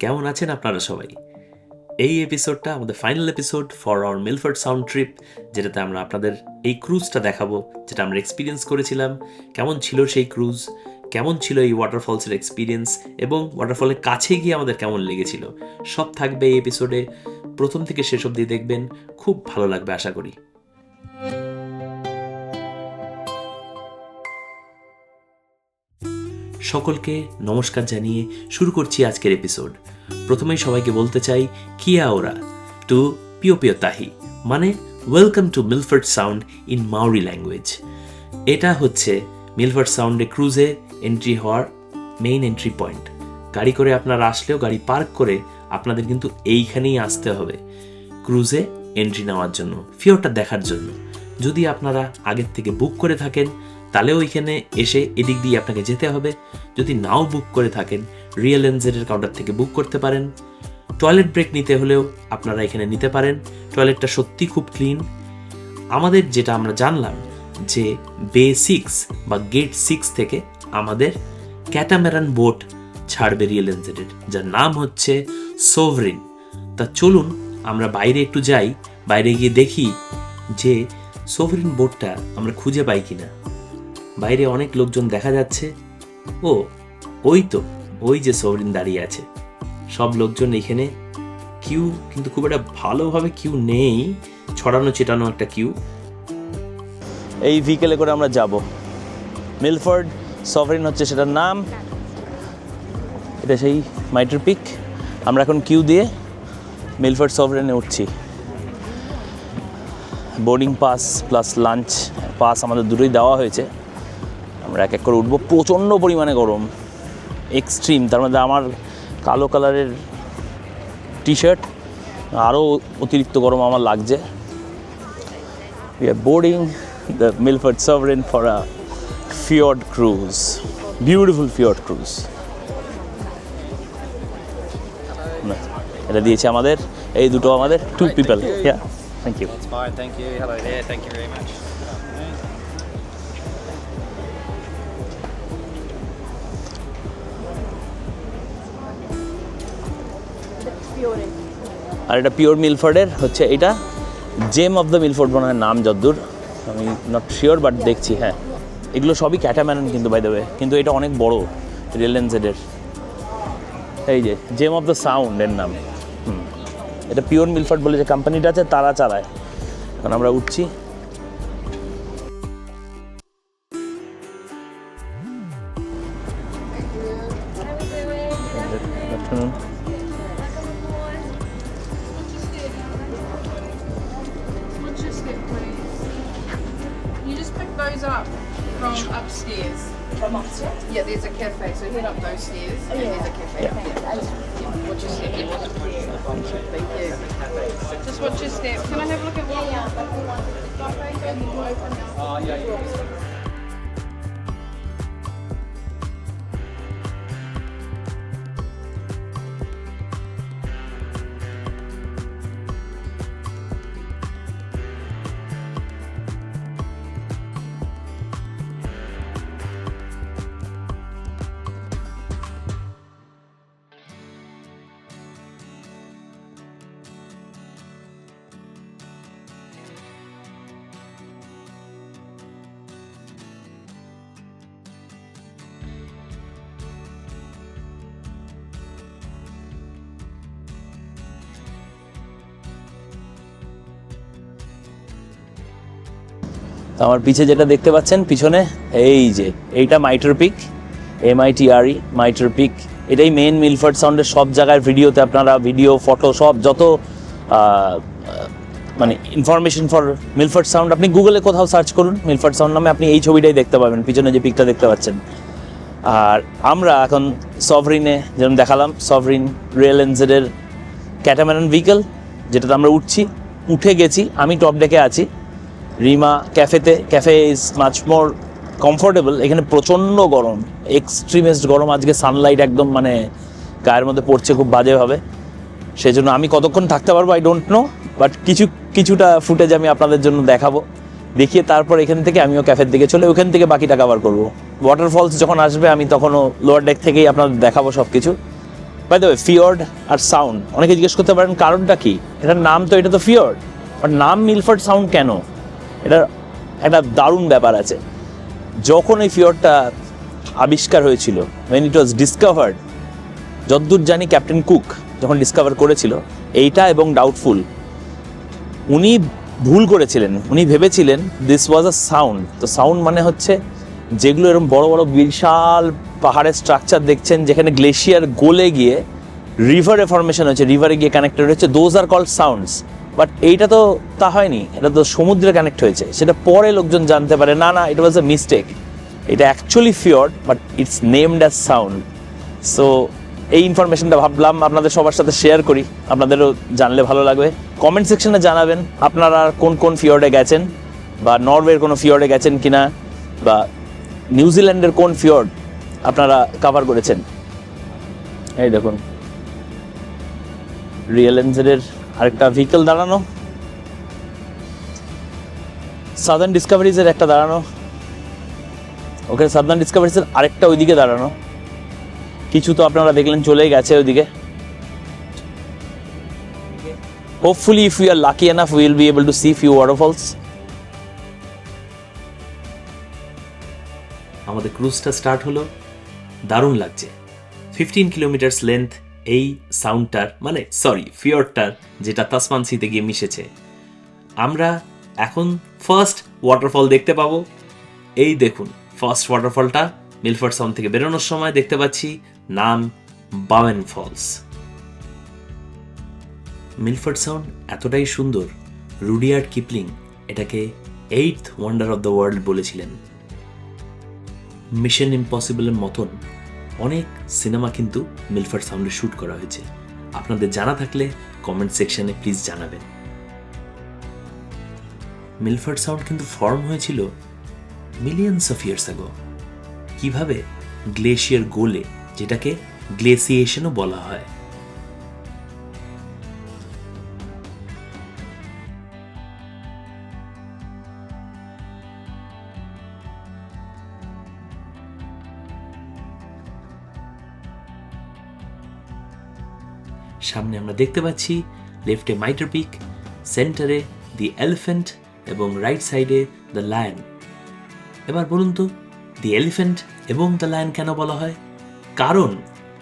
কেমন আছেন আপনারা সবাই? এই এপিসোডটা আমাদের final episode for our Milford Sound trip যেটাতে আমরা আপনাদের এই ক্রুজটা দেখাবো, যেটা আমরা এক্সপিরিয়েন্স করেছিলাম, কেমন ছিল সেই ক্রুজ কেমন ছিল এই ওয়াটারফলসের এক্সপিরিয়েন্স এবং ওয়াটারফলের কাছে গিয়ে আমাদের কেমন লেগেছিল। সব থাকবে এই এপিসোডে প্রথম থেকে শেষ অবধি দেখবেন, খুব ভালো লাগবে আশা করি। সকলকে নমস্কার জানিয়ে শুরু করছি আজকের এপিসোড প্রথমেই সবাইকে বলতে চাই, কিয়া ওরা? টু পিও পিও তাহি মানে welcome to Milford Sound in Maori language এটা হচ্ছে মিলফোর্ড সাউন্ডে ক্রুজে এন্ট্রি হওয়ার মেইন এন্ট্রি পয়েন্ট গাড়ি করে আপনারা আসলেও গাড়ি পার্ক করে আপনাদের কিন্তু এইখানেই আসতে হবে ক্রুজে এন্ট্রি নেওয়ার জন্য ফিওরটা দেখার জন্য। যদি আপনারা আগের থেকে বুক করে থাকেন তাহলে ওইখানে এসে এদিক দিয়ে আপনাকে যেতে হবে। যদি নাও বুক করে থাকেন রিয়েল এনজেডের কাউন্টার থেকে বুক করতে পারেন। টয়লেট ব্রেক নিতে হলেও আপনারা এখানে নিতে পারেন। টয়লেটটা সত্যি খুব ক্লিন আমাদের যেটা আমরা জানলাম যে বে সিক্স বা গেট সিক্স থেকে আমাদের ক্যাটামেরান বোট ছাড়বে রিয়েল এনজেডের যার নাম হচ্ছে সোভরিন তা চলুন আমরা বাইরে একটু যাই, বাইরে গিয়ে দেখি যে সোভরিন বোটটা আমরা খুঁজে পাই কিনা। বাইরে অনেক লোকজন দেখা যাচ্ছে। ও, ওই তো, ওই যে সোভরিন দাঁড়িয়ে আছে। সব লোকজন এখানে কিউ, কিন্তু খুব একটা ভালোভাবে কিউ নেই। ছড়ানো চেটানো একটা কিউ। এই ভিকেলে করে আমরা যাব। মিলফোর্ড সফরিন হচ্ছে সেটার নাম। এটা সেই মাইটার পিক। আমরা এখন কিউ দিয়ে মিলফোর্ড সফরিনে উঠছি। Boarding pass plus lunch pass আমাদের দুটোই দেওয়া হয়েছে। আমরা এক এক করে উঠবো। প্রচণ্ড পরিমাণে গরম এক্সট্রিম তার মধ্যে আমার কালো কালারের টি শার্ট আরও অতিরিক্ত গরম আমার লাগছে। We are boarding the Milford Sovereign for a fjord cruise. Beautiful fjord cruise. এটা দিয়েছে আমাদের এই দুটো আমাদের টু পিপল হ্যাঁ থ্যাংক ইউ That's fine, আর এটা পিওর মিলফোর্ডের হচ্ছে এটা। জেম অফ দ্য মিলফোর্ড মনে হয় নাম যদ্দূর। আমি নট শিওর বাট দেখছি হ্যাঁ। এগুলো সবই ক্যাটাম্যান কিন্তু বাই দেবে কিন্তু এটা অনেক বড় রিয়েলেন্সেডের এই যে জেম অফ দ্য সাউন্ড এর নাম। হুম। এটা পিওর মিলফোর্ড বলে যে কোম্পানিটা আছে তারা চালায়। এখন আমরা উঠছি। Just watch your step. Can I have a look at one what? Oh, তো আমার পিছে যেটা দেখতে পাচ্ছেন, পিছনে এই যে, এইটা Mitre Peak M I T R E Mitre Peak এটাই মেন মিলফার্ড সাউন্ডের সব জায়গায় ভিডিওতে আপনারা ভিডিও ফটো সব যত মানে ইনফরমেশন ফর মিলফার্ড সাউন্ড আপনি গুগলে কোথাও সার্চ করুন, মিলফার্ড সাউন্ড নামে আপনি এই ছবিটাই দেখতে পাবেন, পিছনে যে পিকটা দেখতে পাচ্ছেন। আর আমরা এখন সভরিনে যেমন দেখালাম সভরিন রিয়েল এনজেডের ক্যাটামারান ভেহিকেল যেটাতে আমরা উঠছি, উঠে গেছি, আমি টপ ডেকে আছি। রিমা ক্যাফেতে, cafe is much more comfortable এখানে প্রচণ্ড গরম এক্সট্রিমেস্ট গরম, আজকে সানলাইট একদম মানে গায়ের মধ্যে পড়ছে খুব বাজেভাবে। সেই জন্য আমি কতক্ষণ থাকতে পারব আই ডোন্ট নো বাট কিছু, কিছুটা ফুটেজ আমি আপনাদের জন্য দেখাবো। দেখিয়ে তারপর এখান থেকে আমিও ক্যাফের দিকে চলে, ওখান থেকে বাকিটা কাভার করব। ওয়াটারফলস যখন আসবে, আমি তখনও লোয়ার ডেক থেকেই আপনাদের দেখাবো সব কিছু বাই দ্য ফিওর্ড আর সাউন্ড অনেকে জিজ্ঞেস করতে পারেন কারণটা কি? এটার নাম তো, এটা তো ফিওর্ড বাট নাম মিলফোর্ড সাউন্ড কেন? এটার একটা দারুণ ব্যাপার আছে। যখন এই ফিওরটা আবিষ্কার হয়েছিল ওয়েন ইট ওয়াজ ডিসকভার্ড যদ্দূর জানি ক্যাপ্টেন কুক যখন ডিসকভার করেছিল, এইটা এবং ডাউটফুল উনি ভুল করেছিলেন। উনি ভেবেছিলেন দিস ওয়াজ আ সাউন্ড তো সাউন্ড মানে হচ্ছে যেগুলো এরকম বড় বড় বিশাল পাহাড়ের স্ট্রাকচার দেখছেন, যেখানে গ্লেশিয়ার গলে গিয়ে রিভারে ফরমেশন হয়েছে রিভারে গিয়ে কানেক্টেড হয়েছে those are call sounds but এইটা তো তা হয়নি, এটা তো সমুদ্রে কানেক্ট হয়েছে। সেটা পরে লোকজন জানতে পারে, না না ইট ওয়াজ আ মিস্টেক এটা actually fjord but it's named as sound so এই ইনফরমেশনটা ভাবলাম, আপনাদের সবার সাথে শেয়ার করি। আপনাদেরও জানলে ভালো লাগবে। কমেন্ট সেকশনে জানাবেন, আপনারা কোন কোন ফিওর্ডে গেছেন, বা নরওয়ের কোনো ফিওর্ডে গেছেন কিনা, বা নিউজিল্যান্ডের কোন ফিওর্ড আপনারা কাভার করেছেন। এই দেখুন। রিয়েল এনজেডের আরেকটা ভেহিকেল দাঁড়ানো। সাদার্ন ডিসকাভারিজের একটা দাঁড়ানো। ওখানে সাদার্ন ডিসকাভারিজের আরেকটা ওইদিকে দাঁড়ানো। কিছু তো আপনারা দেখলেন, চলেই গেছে ওইদিকে। Hopefully if you are lucky enough will be able to see few waterfalls আমাদের ক্রুজটা স্টার্ট হলো। দারুণ লাগছে। ফিফটিন কিলোমিটার্স লেন্থ এই সাউন্ডটার মানে সরি ফিওরটার যেটা তাসমান সিতে গিয়ে মিশেছে। আমরা এখন ফার্স্ট ওয়াটারফল দেখতে পাবো। এই দেখুন ফার্স্ট ওয়াটারফলটা মিলফোর্ড সাউন্ড থেকে বেরোনোর সময় দেখতে পাচ্ছি, নাম বাওয়েন ফলস। মিলফোর্ড সাউন্ড এতটাই সুন্দর, রুডিয়ার্ড কিপলিং এটাকে eighth wonder of the world বলেছিলেন। মিশন ইম্পসিবলের মতন অনেক সিনেমা কিন্তু মিলফার সাউন্ডে শ্যুট করা হয়েছে। আপনাদের জানা থাকলে কমেন্ট সেকশানে প্লিজ জানাবেন। মিলফার সাউন্ড কিন্তু ফর্ম হয়েছিল মিলিয়নস অফ ইয়ার্স আগো কীভাবে গ্লেশিয়ার গোলে, যেটাকে গ্লেসিয়েশনও বলা হয়। দেখতে পাচ্ছি লেফটে মাইটার পিক সেন্টারে দি এলিফ্যান্ট এবং রাইট সাইডে দ্য লায়ন এবার বলুন তো দি এলিফ্যান্ট এবং দ্য লায়ন কেন বলা হয়? কারণ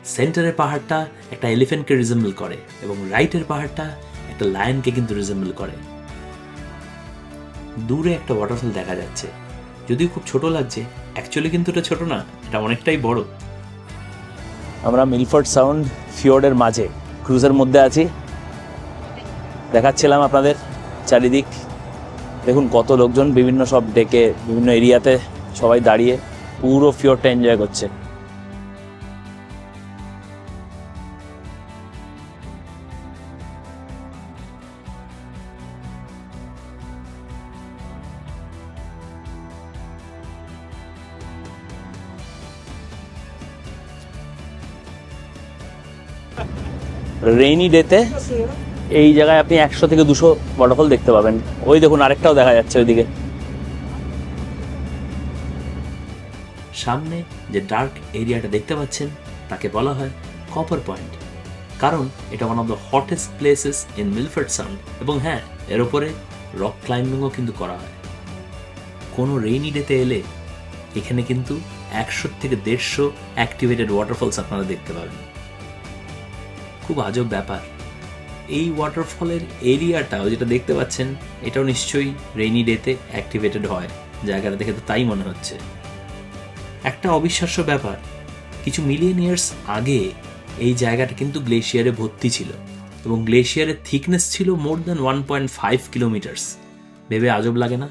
সেন্টারের পাহাড়টা একটা এলিফ্যান্টকে রিজেম্বল করে এবং রাইটের পাহাড়টা একটা লায়নকে কিন্তু রিজেম্বল করে। দূরে একটা ওয়াটারফল দেখা যাচ্ছে। যদিও খুব ছোট লাগছে অ্যাকচুয়ালি কিন্তু এটা ছোট না, এটা অনেকটাই বড়। আমরা মিলফোর্ড সাউন্ড ফিওর্ডের মাঝে ক্রুজের মধ্যে আছি। দেখাচ্ছিলাম আপনাদের চারিদিক। দেখুন কত লোকজন বিভিন্ন সব ডেকে বিভিন্ন এরিয়াতে সবাই দাঁড়িয়ে পুরো ফিওরটা এনজয় করছে। রেইনি ডেতে এই জায়গায় আপনি একশো থেকে দুশো ওয়াটারফল দেখতে পাবেন। ওই দেখুন, আরেকটাও দেখা যাচ্ছে ওইদিকে। সামনে যে ডার্ক এরিয়াটা দেখতে পাচ্ছেন, তাকে বলা হয় কপার পয়েন্ট কারণ এটা one of the hottest places in Milford Sound এবং হ্যাঁ এর ওপরে রক ক্লাইম্বিংও কিন্তু করা হয়। কোনো রেইনি ডেতে এলে এখানে কিন্তু একশো থেকে দেড়শো অ্যাক্টিভেটেড ওয়াটারফলস আপনারা দেখতে পাবেন। খুব আজব ব্যাপার। এই ওয়াটারফলের এরিয়াটাও যেটা দেখতে পাচ্ছেন, এটাও নিশ্চয়ই রেইনি ডেতে অ্যাক্টিভেটেড হয়। জায়গাটা দেখে তো তাই মনে হচ্ছে। একটা অবিশ্বাস্য ব্যাপার, কিছু মিলিয়ন ইয়ার্স আগে এই জায়গাটা কিন্তু গ্লেশিয়ারে ভর্তি ছিল এবং গ্লেশিয়ারের থিকনেস ছিল more than one point five kilometres ভেবে আজব লাগে না?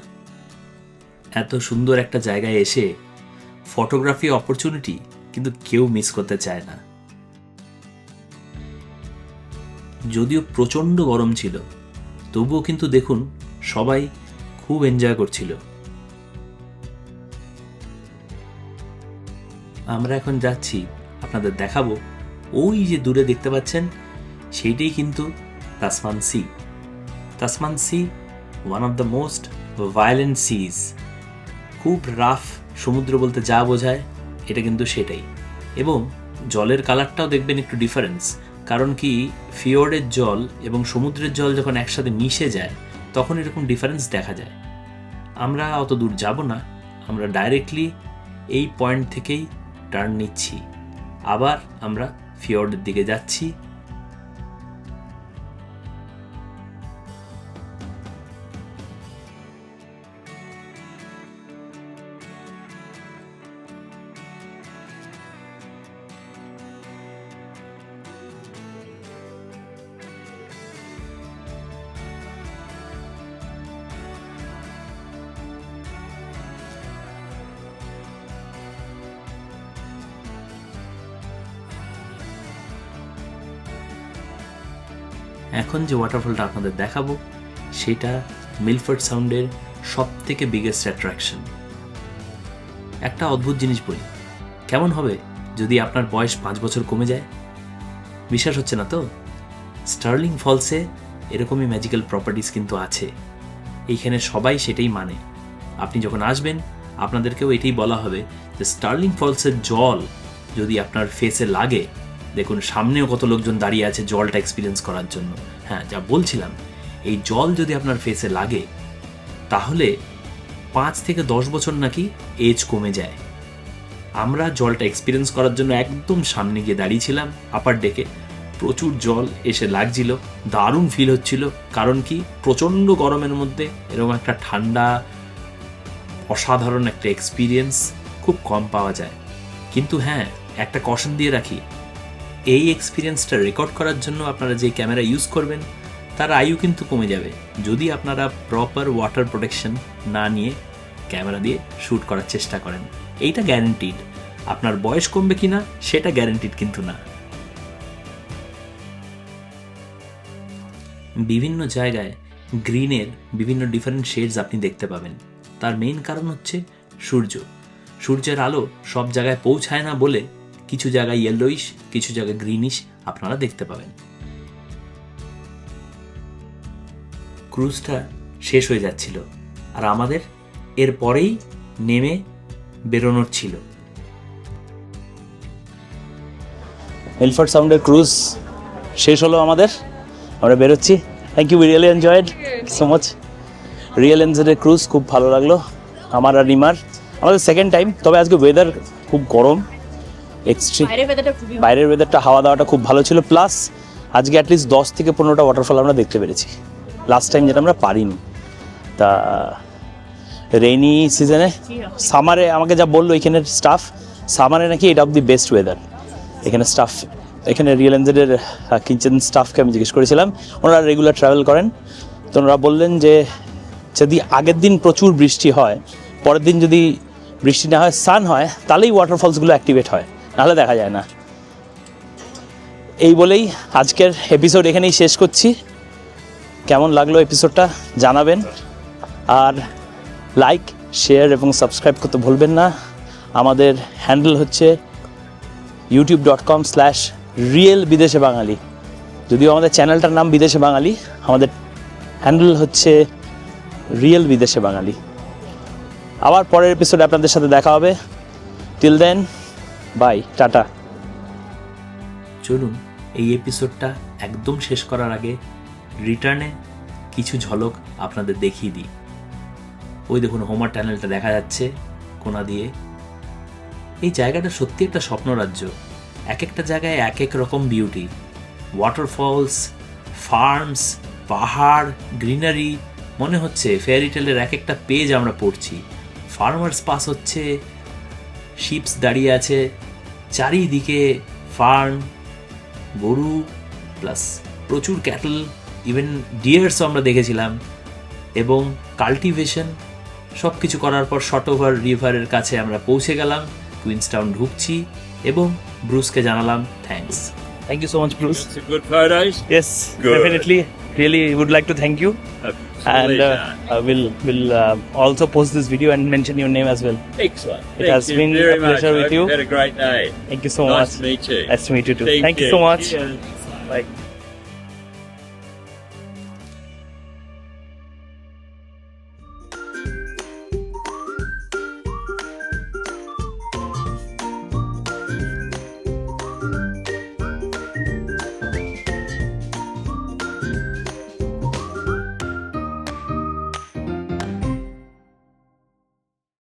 এত সুন্দর একটা জায়গায় এসে ফটোগ্রাফি অপরচুনিটি কিন্তু কেউ মিস করতে চায় না। যদিও প্রচণ্ড গরম ছিল, তবুও কিন্তু দেখুন সবাই খুব এনজয় করছিল। আমরা এখন যাচ্ছি, আপনাদের দেখাবো। ওই যে দূরে দেখতে পাচ্ছেন, সেইটাই কিন্তু Tasman Sea. Tasman Sea one of the most violent seas খুব রাফ সমুদ্র বলতে যা বোঝায়, এটা কিন্তু সেটাই। এবং জলের কালারটাও দেখবেন একটু ডিফারেন্স কারণ কি ফিওর্ডের জল এবং সমুদ্রের জল যখন একসাথে মিশে যায়, তখন এরকম ডিফারেন্স দেখা যায়। আমরা অত দূর যাব না, আমরা ডাইরেক্টলি এই পয়েন্ট থেকেই টার্ন নিচ্ছি। আবার আমরা ফিওর্ডের দিকে যাচ্ছি এখন যে ওয়াটারফলটা আপনাদের দেখাবো, সেটা মিলফোর্ড সাউন্ডের সব থেকে বিগেস্ট অ্যাট্রাকশন একটা অদ্ভুত জিনিস বলি, কেমন হবে যদি আপনার বয়স পাঁচ বছর কমে যায়? বিশ্বাস হচ্ছে না তো? স্টার্লিং ফলসে এরকমই ম্যাজিক্যাল প্রপার্টিস কিন্তু আছে। এইখানে সবাই সেটাই মানে। আপনি যখন আসবেন, আপনাদেরকেও এটাই বলা হবে যে স্টার্লিং ফলসের জল যদি আপনার ফেসে লাগে দেখুন, সামনেও কত লোকজন দাঁড়িয়ে আছে জলটা এক্সপিরিয়েন্স করার জন্য। হ্যাঁ যা বলছিলাম, এই জল যদি আপনার ফেসে লাগে, তাহলে পাঁচ থেকে দশ বছর নাকি এজ কমে যায়। আমরা জলটা এক্সপিরিয়েন্স করার জন্য একদম সামনে গিয়ে দাঁড়িয়েছিলাম আপার ডেকে প্রচুর জল এসে লাগছিল, দারুণ ফিল হচ্ছিল, কারণ কি? প্রচণ্ড গরমের মধ্যে এরকম একটা ঠান্ডা, অসাধারণ একটা এক্সপিরিয়েন্স খুব কম পাওয়া যায়। কিন্তু হ্যাঁ একটা কশন দিয়ে রাখি এই এক্সপিরিয়েন্সটা রেকর্ড করার জন্য আপনারা যে ক্যামেরা ইউজ করবেন, তার আয়ু কিন্তু কমে যাবে। যদি আপনারা প্রপার ওয়াটার প্রোটেকশন না নিয়ে ক্যামেরা দিয়ে শ্যুট করার চেষ্টা করেন, এইটা গ্যারেন্টিড আপনার বয়স কমবে কিনা, সেটা গ্যারেন্টিড কিন্তু না। বিভিন্ন জায়গায় গ্রিনের বিভিন্ন ডিফারেন্ট শেডস আপনি দেখতে পাবেন। তার মেইন কারণ হচ্ছে সূর্য। সূর্যের আলো সব জায়গায় পৌঁছায় না বলে কিছু জায়গায় ইয়েলোইশ কিছু জায়গায় গ্রিনিশ আপনারা দেখতে পাবেন। ক্রুজটা শেষ হয়ে যাচ্ছিল আর আমাদের এর পরেই নেমে বেরোনোর ছিল। মিলফোর্ড সাউন্ডের ক্রুজ শেষ হলো আমাদের। আমরা বেরোচ্ছি। Thank you really enjoyed so much real এনজয়ের cruise খুব ভালো লাগল। আমার আর রিমার আমাদের সেকেন্ড টাইম তবে আজকে ওয়েদার খুব গরম। এক্সট্রিম বাইরের বাইরের ওয়েদারটা হাওয়া দাওয়াটা খুব ভালো ছিল। প্লাস আজকে অ্যাটলিস্ট দশ থেকে পনেরোটা ওয়াটারফল আমরা দেখতে পেরেছি। লাস্ট টাইম যেটা আমরা পারিনি। তা রেইনি সিজনে সামারে আমাকে যা বলল এখানের স্টাফ সামারে নাকি এটা অফ দি বেস্ট ওয়েদার এখানে স্টাফ এখানে রিয়েল এনজেডের কিচেন স্টাফকে আমি জিজ্ঞেস করেছিলাম। ওনারা রেগুলার ট্রাভেল করেন। তো ওনারা বললেন যে যদি আগের দিন প্রচুর বৃষ্টি হয় পরের দিন যদি বৃষ্টি না হয় সান হয় তাহলেই ওয়াটারফলসগুলো অ্যাক্টিভেট হয়। নাহলে দেখা যায় না। এই বলেই আজকের এপিসোড এখানেই শেষ করছি। কেমন লাগল এপিসোডটা জানাবেন। আর লাইক শেয়ার এবং সাবস্ক্রাইব করতে ভুলবেন না। আমাদের হ্যান্ডেল হচ্ছে YouTube dot com slash real বিদেশে বাঙালি। যদিও আমাদের চ্যানেলটার নাম বিদেশে বাঙালি, আমাদের হ্যান্ডেল হচ্ছে রিয়েল বিদেশে বাঙালি। আবার পরের এপিসোডে আপনাদের সাথে দেখা হবে। টিল দেন বাই, টাটা। চলুন, এই এপিসোডটা একদম শেষ করার আগে রিটার্নে কিছু ঝলক আপনাদের দেখিয়ে দিই। ওই দেখুন হোমার টানেলটা দেখা যাচ্ছে কোনা দিয়ে। এই জায়গাটা সত্যি একটা স্বপ্নরাজ্য। এক একটা জায়গায় এক এক রকম বিউটি ওয়াটারফলস ফার্মস পাহাড় গ্রিনারি মনে হচ্ছে ফেয়ারিটেলের এক একটা পেজ আমরা পড়ছি। ফার্মার্স পাস হচ্ছে শিপস দাঁড়িয়ে আছে চারিদিকে ফার্ম গরু প্লাস প্রচুর ক্যাটল ইভেন ডিয়ার্সও আমরা দেখেছিলাম এবং কাল্টিভেশন সব কিছু করার পর শট ওভার রিভারের কাছে আমরা পৌঁছে গেলাম কুইন্সটাউন ঢুকছি এবং ব্রুসকে জানালাম Thank you so much, Bruce. Some good photos. Yes, Good. definitely. Really would like to thank you. And uh, I will will uh, also post this video and mention your name as well. Excellent. It Thank has been a pleasure much. with you. Had a great day. Thank you so nice much. to meet you. Nice to meet you too. Thank Thank you you. so much. Bye.